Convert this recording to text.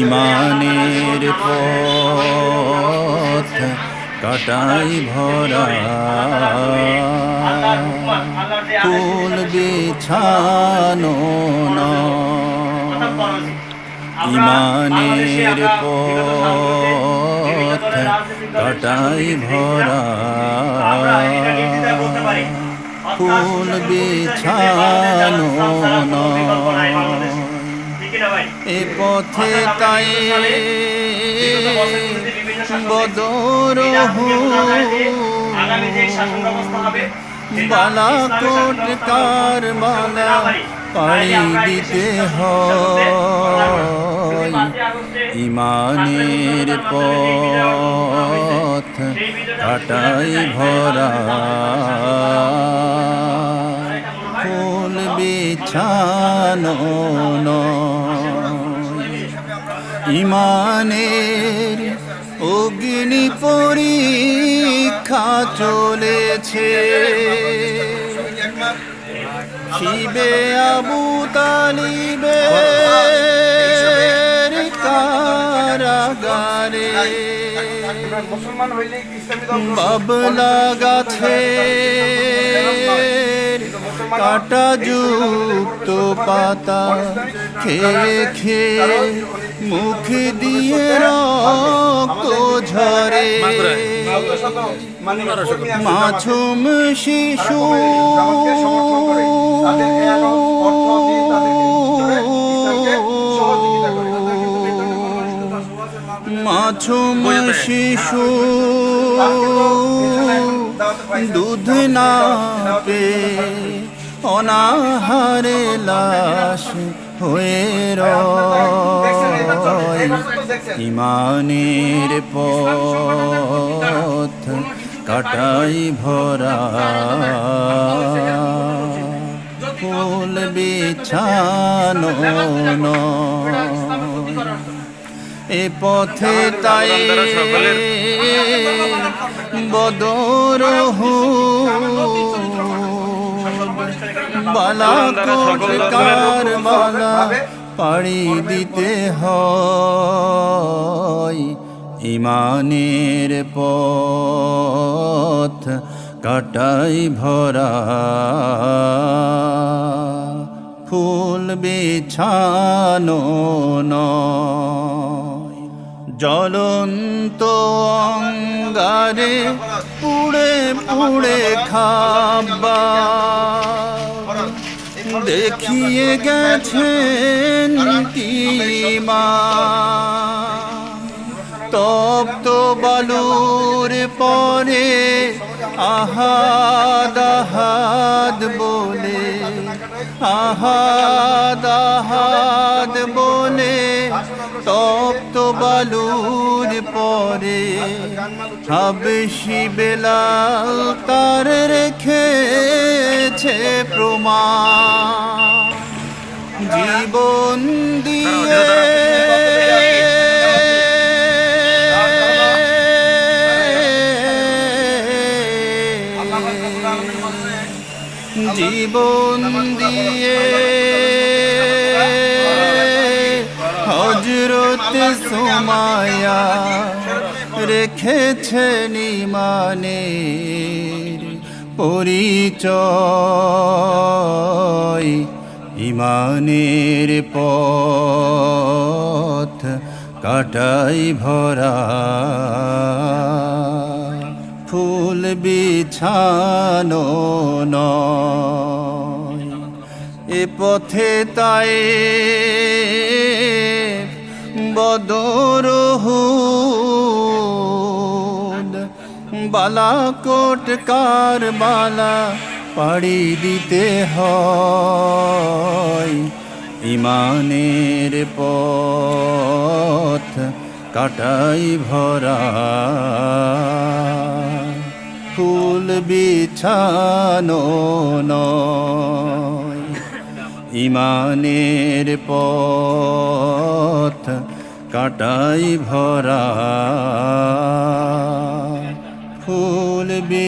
ইমানের পথ কাটাই ভরা ফুল বিছানো। ইমানের পথ কাটাই ভরা ফুল বিছানো নয়। এ পথে তাই বদর বালাকোট কার মালা পাড়ি দিতে হয় ইমানের পথ কাটাই ভরা ফুল বিছানো। ইমানের অগ্নি পরীক্ষা চলেছে। শিবে আবু তালিবে কারাগারে। বাবলা গাছে কাটা যুক্ত পাতা খেয়ে খেয়ে মুখ দিয়ে রক্ত ঝরে। মাছুম শিশু। মাছুম শিশু। দুধ না পে অনাহারে লাশ হয়ে রয়। ইমানের পথ কাটাই ভরা ফুল বিছানো। এ পথে তাই বদর বালা কার বালা পাড়ি দিতে হয়। ইমানের পথ কাটাই ভরা। ফুল বিছানো নয়। জ্বলন্ত অঙ্গারে পুড়ে পুড়ে খাবা দেখিয়ে গেছেন টিমা তপ্ত বালুর পরে আহাদ আহাদ বলে আহাদ আহাদ বলে তপ্ত বালুর হাবশি বেলাল তার রেখেছে প্রমাণ। জীবন দিয়ে জীবন দিয়ে হজরত সোমায়া রেখেছেন মানে পরিচয়। ইমানের পথ কাটাই ভরা। ফুল বিছানো এ পথে তাই বদর বালাকোট কার বালা পাড়ি দিতে হয়। ইমানের পথ কাটাই ভরা। ফুল বিছানো ইমানের পথ কাটাই ভরা। ফুল বি